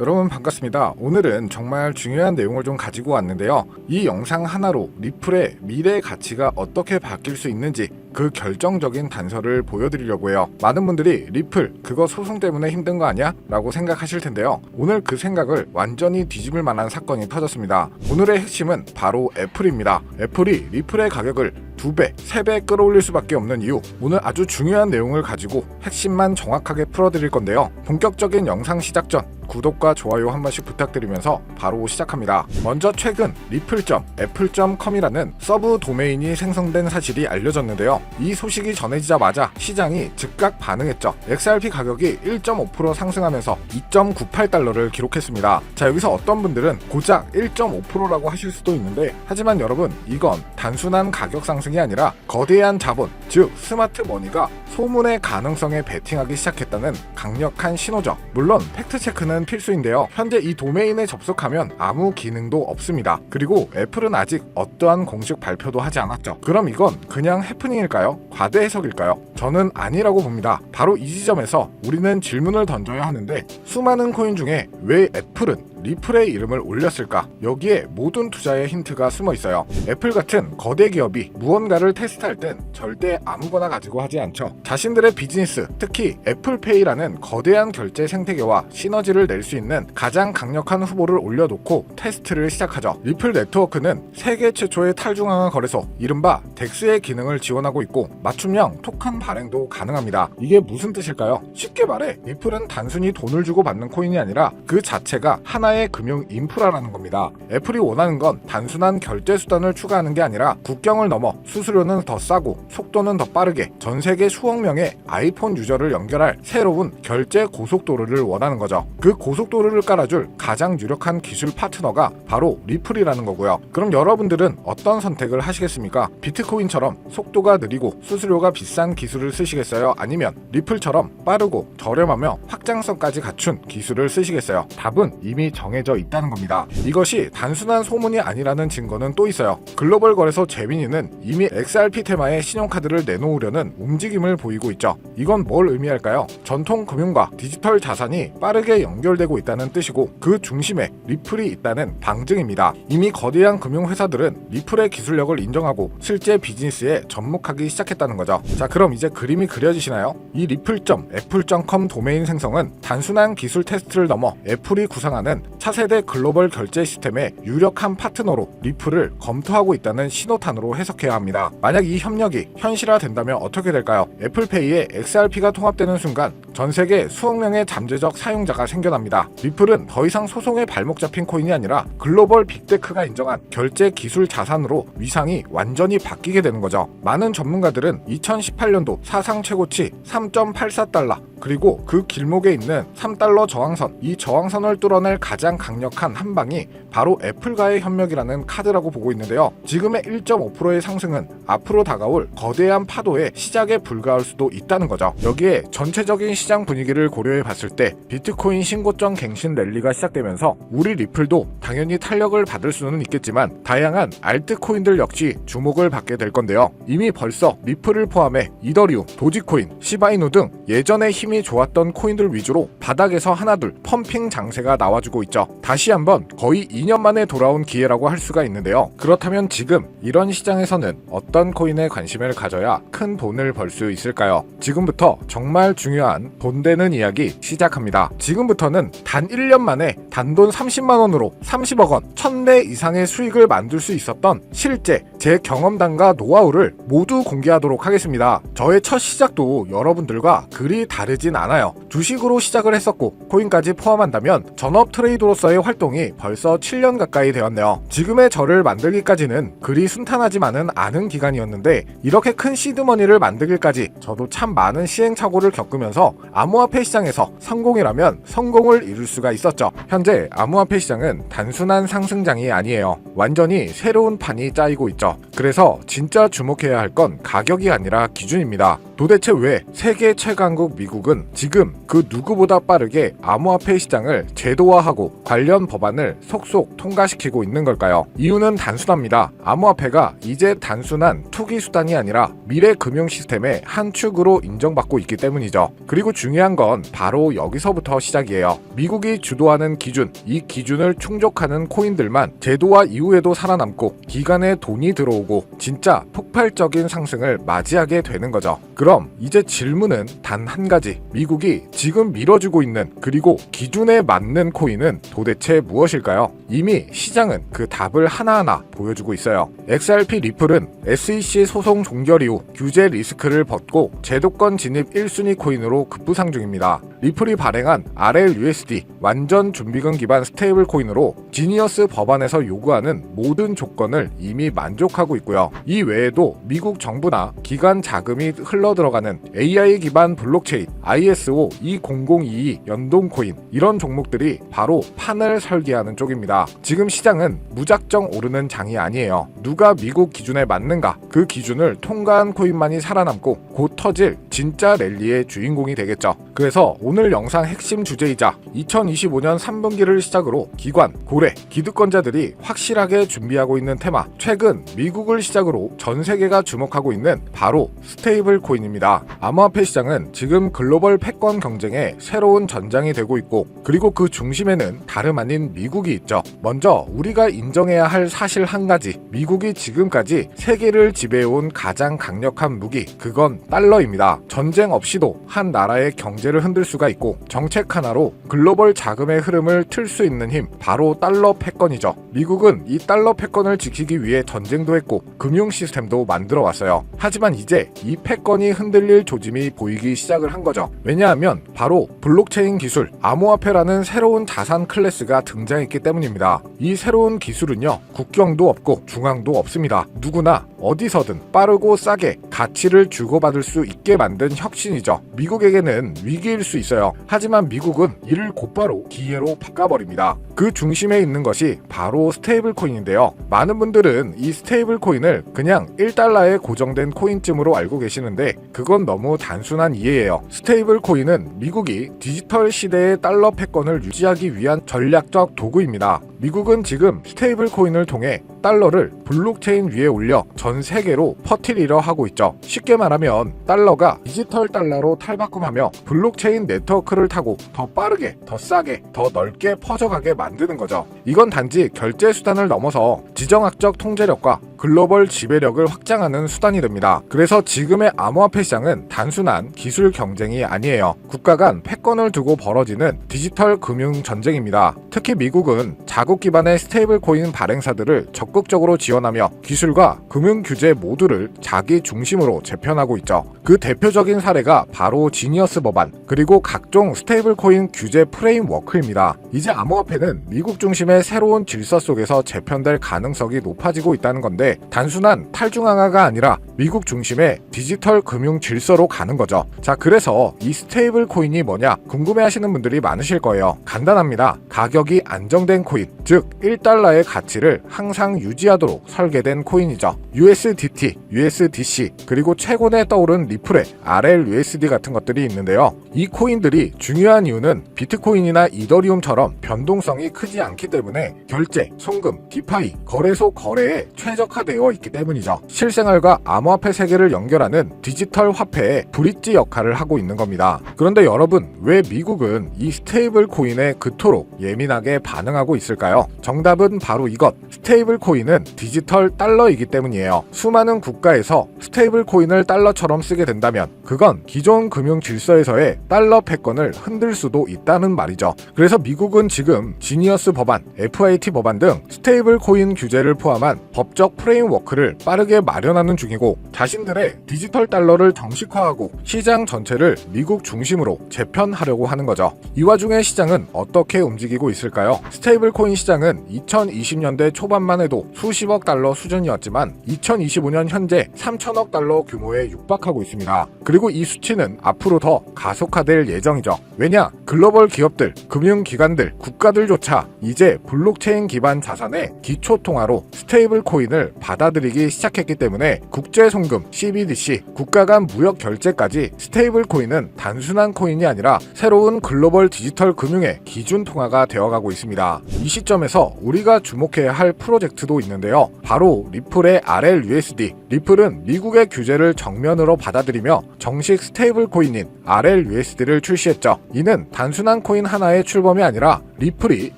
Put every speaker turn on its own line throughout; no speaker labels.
여러분 반갑습니다. 오늘은 정말 중요한 내용을 좀 가지고 왔는데요. 이 영상 하나로 리플의 미래 가치가 어떻게 바뀔 수 있는지 그 결정적인 단서를 보여드리려고 해요. 많은 분들이 리플 그거 소송 때문에 힘든 거 아니야? 라고 생각하실 텐데요. 오늘 그 생각을 완전히 뒤집을 만한 사건이 터졌습니다. 오늘의 핵심은 바로 애플입니다. 애플이 리플의 가격을 두 배, 세배 끌어올릴 수밖에 없는 이유. 오늘 아주 중요한 내용을 가지고 핵심만 정확하게 풀어드릴 건데요. 본격적인 영상 시작 전 구독과 좋아요 한 번씩 부탁드리면서 바로 시작합니다. 먼저 최근 리플점, 애플.com이라는 서브 도메인이 생성된 사실이 알려졌는데요. 이 소식이 전해지자마자 시장이 즉각 반응했죠. XRP 가격이 1.5% 상승하면서 2.98달러를 기록했습니다. 자, 여기서 어떤 분들은 고작 1.5%라고 하실 수도 있는데 하지만 여러분, 이건 단순한 가격 상승이 아니라 거대한 자본, 즉 스마트 머니가 소문의 가능성에 베팅하기 시작했다는 강력한 신호죠. 물론 팩트 체크는 필수인데요. 현재 이 도메인에 접속하면 아무 기능도 없습니다. 그리고 애플은 아직 어떠한 공식 발표도 하지 않았죠. 그럼 이건 그냥 해프닝일 까요? 과대 해석일까요? 저는 아니라고 봅니다. 바로 이 지점에서 우리는 질문을 던져야 하는데 수많은 코인 중에 왜 애플은 리플의 이름을 올렸을까? 여기에 모든 투자의 힌트가 숨어 있어요. 애플 같은 거대 기업이 무언가를 테스트할 땐 절대 아무거나 가지고 하지 않죠. 자신들의 비즈니스, 특히 애플페이라는 거대한 결제 생태계와 시너지를 낼 수 있는 가장 강력한 후보를 올려놓고 테스트를 시작하죠. 리플 네트워크는 세계 최초의 탈중앙화 거래소, 이른바 덱스의 기능을 지원하고 있고 맞춤형 토큰 발행도 가능합니다. 이게 무슨 뜻일까요? 쉽게 말해 리플은 단순히 돈을 주고 받는 코인이 아니라 그 자체가 하나 의 금융 인프라라는 겁니다. 애플이 원하는 건 단순한 결제 수단을 추가하는 게 아니라 국경을 넘어 수수료는 더 싸고 속도는 더 빠르게 전 세계 수억 명의 아이폰 유저를 연결할 새로운 결제 고속도로를 원하는 거죠. 그 고속도로를 깔아줄 가장 유력한 기술 파트너가 바로 리플이라는 거고요. 그럼 여러분들은 어떤 선택을 하시겠습니까? 비트코인처럼 속도가 느리고 수수료가 비싼 기술을 쓰시겠어요? 아니면 리플처럼 빠르고 저렴하며 확장성까지 갖춘 기술을 쓰시겠어요? 답은 이미 정해져 있다는 겁니다. 이것이 단순한 소문이 아니라는 증거는 또 있어요. 글로벌 거래소 제미니는 이미 XRP 테마의 신용카드를 내놓으려는 움직임을 보이고 있죠. 이건 뭘 의미할까요? 전통 금융과 디지털 자산이 빠르게 연결되고 있다는 뜻이고 그 중심에 리플이 있다는 방증입니다. 이미 거대한 금융회사들은 리플의 기술력을 인정하고 실제 비즈니스에 접목하기 시작했다는 거죠. 자, 그럼 이제 그림이 그려지시나요? 이 리플점, 애플.com 도메인 생성은 단순한 기술 테스트를 넘어 애플이 구상하는 차세대 글로벌 결제 시스템의 유력한 파트너로 리플을 검토하고 있다는 신호탄으로 해석해야 합니다. 만약 이 협력이 현실화된다면 어떻게 될까요? 애플페이에 XRP가 통합되는 순간 전 세계 수억 명의 잠재적 사용자가 생겨납니다. 리플은 더 이상 소송에 발목 잡힌 코인이 아니라 글로벌 빅테크가 인정한 결제 기술 자산으로 위상이 완전히 바뀌게 되는 거죠. 많은 전문가들은 2018년도 사상 최고치 3.84달러 그리고 그 길목에 있는 3달러 저항선 이 저항선을 뚫어낼 가장 강력한 한 방이 바로 애플과의 협력이라는 카드라고 보고 있는데요. 지금의 1.5%의 상승은 앞으로 다가올 거대한 파도의 시작에 불과할 수도 있다는 거죠. 여기에 전체적인 시장 분위기를 고려해 봤을 때 비트코인 신고점 갱신 랠리가 시작되면서 우리 리플도 당연히 탄력을 받을 수는 있겠지만 다양한 알트코인들 역시 주목을 받게 될 건데요. 이미 벌써 리플을 포함해 이더리움, 도지코인, 시바이누 등 예전에 힘이 좋았던 코인들 위주로 바닥에서 하나둘 펌핑 장세가 나와주고 있죠. 다시 한번 거의 2년 만에 돌아온 기회라고 할 수가 있는데요. 그렇다면 지금 이런 시장에서는 어떤 코인에 관심을 가져야 큰 돈을 벌 수 있을까요? 지금부터 정말 중요한 돈 되는 이야기 시작합니다. 지금부터는 단 1년 만에 단돈 30만 원으로 30억 원, 1000배 이상의 수익을 만들 수 있었던 실제 제 경험담과 노하우를 모두 공개하도록 하겠습니다. 저의 첫 시작도 여러분들과 그리 다르진 않아요. 주식으로 시작을 했었고 코인까지 포함한다면 전업 트레이더 로서의 활동이 벌써 7년 가까이 되었네요. 지금의 저를 만들기까지는 그리 순탄하지만은 않은 기간이었는데 이렇게 큰 시드머니를 만들기까지 저도 참 많은 시행착오를 겪으면서 암호화폐 시장에서 성공이라면 성공을 이룰 수가 있었죠. 현재 암호화폐 시장은 단순한 상승장이 아니에요. 완전히 새로운 판이 짜이고 있죠. 그래서 진짜 주목해야 할 건 가격이 아니라 기준입니다. 도대체 왜 세계 최강국 미국은 지금 그 누구보다 빠르게 암호화폐 시장을 제도화하고 관련 법안을 속속 통과시키고 있는 걸까요? 이유는 단순합니다. 암호화폐가 이제 단순한 투기 수단이 아니라 미래 금융 시스템의 한 축으로 인정받고 있기 때문이죠. 그리고 중요한 건 바로 여기서부터 시작이에요. 미국이 주도하는 기준, 이 기준을 충족하는 코인들만 제도화 이후에도 살아남고 기간에 돈이 들어오고 진짜 폭발적인 상승을 맞이하게 되는 거죠. 그럼 이제 질문은 단 한 가지. 미국이 지금 밀어주고 있는 그리고 기준에 맞는 코인은 도대체 무엇일까요? 이미 시장은 그 답을 하나하나 보여주고 있어요. XRP 리플은 SEC 소송 종결 이후 규제 리스크를 벗고 제도권 진입 1순위 코인으로 급부상 중입니다. 리플이 발행한 RLUSD 완전 준비금 기반 스테이블 코인으로 지니어스 법안에서 요구하는 모든 조건을 이미 만족하고 있고요. 이 외에도 미국 정부나 기관 자금이 흘러 들어가는 AI 기반 블록체인 ISO 2022 연동 코인 이런 종목들이 바로 판을 설계하는 쪽입니다. 지금 시장은 무작정 오르는 장이 아니에요. 누가 미국 기준에 맞는가 그 기준을 통과한 코인만이 살아남고 곧 터질 진짜 랠리의 주인공이 되겠죠. 그래서 오늘 영상 핵심 주제이자 2025년 3분기를 시작으로 기관, 고래, 기득권자들이 확실하게 준비하고 있는 테마 최근 미국을 시작으로 전 세계가 주목하고 있는 바로 스테이블 코인입니다. 암호화폐 시장은 지금 글로벌 패권 경쟁의 새로운 전장이 되고 있고 그리고 그 중심에는 다름 아닌 미국이 있죠. 먼저 우리가 인정해야 할 사실 한 가지 미국이 지금까지 세계를 지배해온 가장 강력한 무기 그건 달러입니다. 전쟁 없이도 한 나라의 경제를 흔들 수가 있고 정책 하나로 글로벌 자금의 흐름을 틀 수 있는 힘 바로 달러 패권이죠. 미국은 이 달러 패권을 지키기 위해 전쟁도 했고 금융 시스템도 만들어 왔어요. 하지만 이제 이 패권이 흔들릴 조짐이 보이기 시작을 한 거죠. 왜냐하면 바로 블록체인 기술, 암호화폐라는 새로운 자산 클래스가 등장했기 때문입니다. 이 새로운 기술은요, 국경도 없고 중앙도 없습니다. 누구나 어디서든 빠르고 싸게 가치를 주고받을 수 있게 만든 혁신이죠. 미국에게는 위기일 수 있어요. 하지만 미국은 이를 곧바로 기회로 바꿔버립니다. 그 중심에 있는 것이 바로 스테이블 코인인데요. 많은 분들은 이 스테이블 코인을 그냥 1달러에 고정된 코인쯤으로 알고 계시는데 그건 너무 단순한 이해예요. 스테이블 코인은 미국이 디지털 시대의 달러 패권을 유지하기 위한 전략적 도구입니다. 미국은 지금 스테이블 코인을 통해 달러를 블록체인 위에 올려 전 세계로 퍼뜨리려 하고 있죠. 쉽게 말하면 달러가 디지털 달러로 탈바꿈하며 블록체인 네트워크를 타고 더 빠르게, 더 싸게, 더 넓게 퍼져가게 만드는 거죠. 이건 단지 결제 수단을 넘어서 지정학적 통제력과 글로벌 지배력을 확장하는 수단이 됩니다. 그래서 지금의 암호화폐 시장은 단순한 기술 경쟁이 아니에요. 국가 간 패권을 두고 벌어지는 디지털 금융 전쟁입니다. 특히 미국은 자국 기반의 스테이블 코인 발행사들을 적극적으로 지원하며 기술과 금융 규제 모두를 자기 중심으로 재편하고 있죠. 그 대표적인 사례가 바로 지니어스 법안 그리고 각종 스테이블 코인 규제 프레임워크입니다. 이제 암호화폐는 미국 중심의 새로운 질서 속에서 재편될 가능성이 높아지고 있다는 건데 단순한 탈중앙화가 아니라 미국 중심의 디지털 금융 질서로 가는 거죠. 자, 그래서 이 스테이블 코인이 뭐냐 궁금해 하시는 분들이 많으실 거예요. 간단합니다. 가격이 안정된 코인, 즉 1달러의 가치를 항상 유지하도록 설계된 코인이죠. USDT, USDC, 그리고 최근에 떠오른 리플의 RLUSD 같은 것들이 있는데요. 이 코인들이 중요한 이유는 비트코인이나 이더리움처럼 변동성이 크지 않기 때문에 결제, 송금, 디파이, 거래소 거래에 최적화 되어 있기 때문이죠. 실생활과 암호화폐 세계를 연결하는 디지털 화폐의 브릿지 역할을 하고 있는 겁니다. 그런데 여러분, 왜 미국은 이 스테이블 코인에 그토록 예민하게 반응하고 있을까요? 정답은 바로 이것. 스테이블 코인은 디지털 달러이기 때문이에요. 수많은 국가에서 스테이블 코인을 달러처럼 쓰게 된다면 그건 기존 금융 질서에서의 달러 패권을 흔들 수도 있다는 말이죠. 그래서 미국은 지금 지니어스 법안, FIT 법안 등 스테이블 코인 규제를 포함한 법적 프레임 워크를 빠르게 마련하는 중이고 자신들의 디지털 달러를 정식화하고 시장 전체를 미국 중심으로 재편하려고 하는 거죠. 이 와중에 시장은 어떻게 움직이 움직이고 있을까요? 스테이블 코인 시장은 2020년대 초반만 해도 수십억 달러 수준이었지만 2025년 현재 3천억 달러 규모에 육박하고 있습니다. 그리고 이 수치는 앞으로 더 가속화될 예정이죠. 왜냐? 글로벌 기업들, 금융기관들, 국가들조차 이제 블록체인 기반 자산의 기초 통화로 스테이블 코인을 받아들이기 시작했기 때문에 국제 송금 CBDC 국가 간 무역 결제까지 스테이블 코인은 단순한 코인이 아니라 새로운 글로벌 디지털 금융의 기준 통화가 되어가고 있습니다. 이 시점에서 우리가 주목해야 할 프로젝트도 있는데요. 바로 리플의 RLUSD. 리플은 미국의 규제를 정면으로 받아들이며 정식 스테이블 코인인 RLUSD를 출시했죠. 이는 단순한 코인 하나의 출범이 아니라 리플이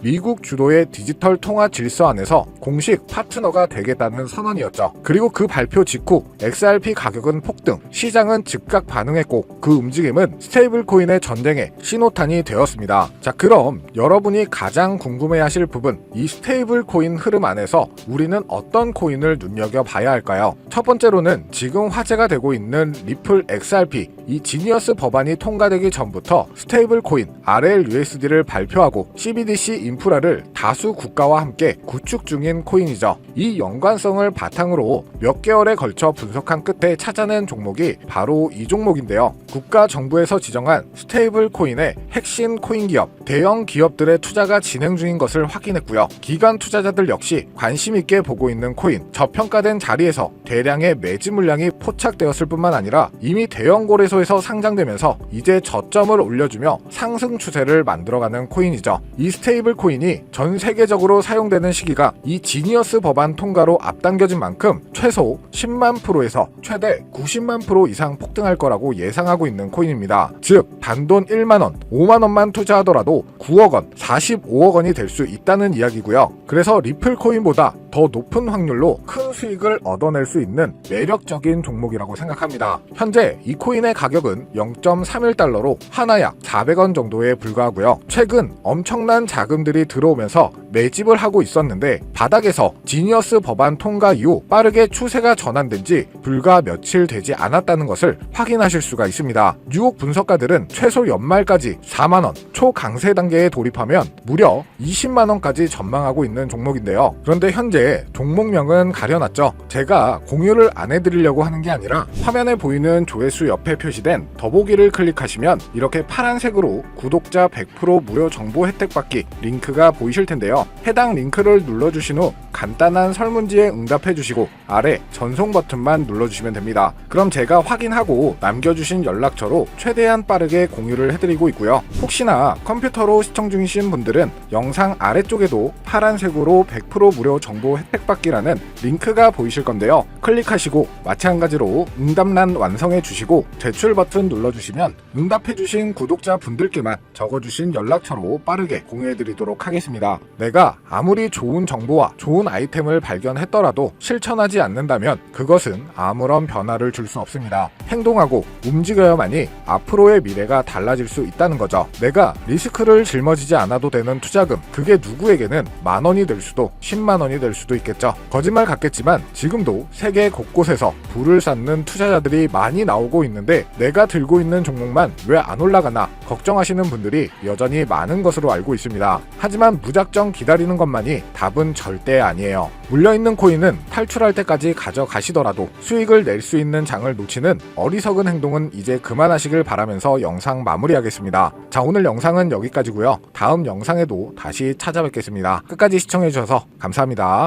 미국 주도의 디지털 통화 질서 안에서 공식 파트너가 되겠다는 선언이었죠. 그리고 그 발표 직후 XRP 가격은 폭등, 시장은 즉각 반응했고 그 움직임은 스테이블 코인의 전쟁의 신호탄이 되었습니다. 자, 그럼 여러분이 가장 궁금해하실 부분, 이 스테이블 코인 흐름 안에서 우리는 어떤 코인을 눈여겨 봐야 할까요? 첫 번째로는 지금 화제가 되고 있는 리플 XRP, 이 지니어스 법안이 통과되기 전부터 스테이블 코인 RLUSD를 발표하고 CBDC 인프라를 다수 국가와 함께 구축 중인 코인이죠. 이 연관성을 바탕으로 몇 개월에 걸쳐 분석한 끝에 찾아낸 종목이 바로 이 종목인데요. 국가 정부에서 지정한 스테이블 코인의 핵심 코인 기업, 대형 기업들의 투자가 진행 중인 것을 확인했고요. 기관 투자자들 역시 관심 있게 보고 있는 코인, 저평가된 자리에서 대량의 매집 물량이 포착되었을 뿐만 아니라 이미 대형 거래소에서 상장되면서 이제 저점을 올려주며 상승 추세를 만들어가는 코인이죠. 이 스테이블 코인이 전 세계적으로 사용되는 시기가 이 지니어스 법안 통과로 앞당겨진 만큼 최소 10만 프로에서 최대 90만 프로 이상 폭등할 거라고 예상하고 있는 코인입니다. 즉 단돈 1만 원, 5만 원만 투자하더라도 9억 원, 45억 원이 될 수 있다는 이야기고요. 그래서 리플 코인보다 더 높은 확률로 큰 수익을 얻어낼 수 있는 매력적인 종목이라고 생각합니다. 현재 이 코인의 가격은 0.31달러로 하나 약 400원 정도에 불과하고요. 최근 엄청난 자금들이 들어오면서 매집을 하고 있었는데 바닥에서 지니어스 법안 통과 이후 빠르게 추세가 전환된 지 불과 며칠 되지 않았다는 것을 확인하실 수가 있습니다. 뉴욕 분석가들은 최소 연말까지 4만원, 초강세 단계에 돌입하면 무려 20만원까지 전망하고 있는 종목인데요. 그런데 현재 종목명은 가려놨죠. 제가 공유를 안 해드리려고 하는 게 아니라 화면에 보이는 조회수 옆에 표시된 더보기를 클릭하시면 이렇게 파란색으로 구독자 100% 무료 정보 혜택 받기 링크가 보이실 텐데요. 해당 링크를 눌러주신 후 간단한 설문지에 응답해 주시고 아래 전송 버튼만 눌러주시면 됩니다. 그럼 제가 확인하고 남겨주신 연락처로 최대한 빠르게 공유를 해드리고 있고요. 혹시나 컴퓨터로 시청 중이신 분들은 영상 아래쪽에도 파란색으로 100% 무료 정보 혜택 받기라는 링크가 보이실 건데요. 클릭하시고 마찬가지로 응답란 완성해 주시고 제출 버튼 눌러주시면 응답해 주신 구독자 분들께만 적어주신 연락처로 빠르게 공유해 드리도록 하겠습니다. 내가 아무리 좋은 정보와 좋은 아이템을 발견했더라도 실천하지 않는다면 그것은 아무런 변화를 줄 수 없습니다. 행동하고 움직여야만이 앞으로의 미래가 달라질 수 있다는 거죠. 내가 리스크를 짊어지지 않아도 되는 투자금, 그게 누구에게는 만 원이 될 수도 10만 원이 될 수도 있겠죠. 거짓말 같겠지만 지금도 세계 곳곳에서 불을 쌓는 투자자들이 많이 나오고 있는데 내가 들고 있는 종목만 왜 안 올라가나 걱정하시는 분들이 여전히 많은 것으로 알고 있습니다. 하지만 무작정 기다리는 것만이 답은 절대 아니에요. 물려있는 코인은 탈출할 때까지 가져가시더라도 수익을 낼 수 있는 장을 놓치는 어리석은 행동은 이제 그만하시길 바라면서 영상 마무리하겠습니다. 자, 오늘 영상은 여기까지고요. 다음 영상에도 다시 찾아뵙겠습니다. 끝까지 시청해주셔서 감사합니다.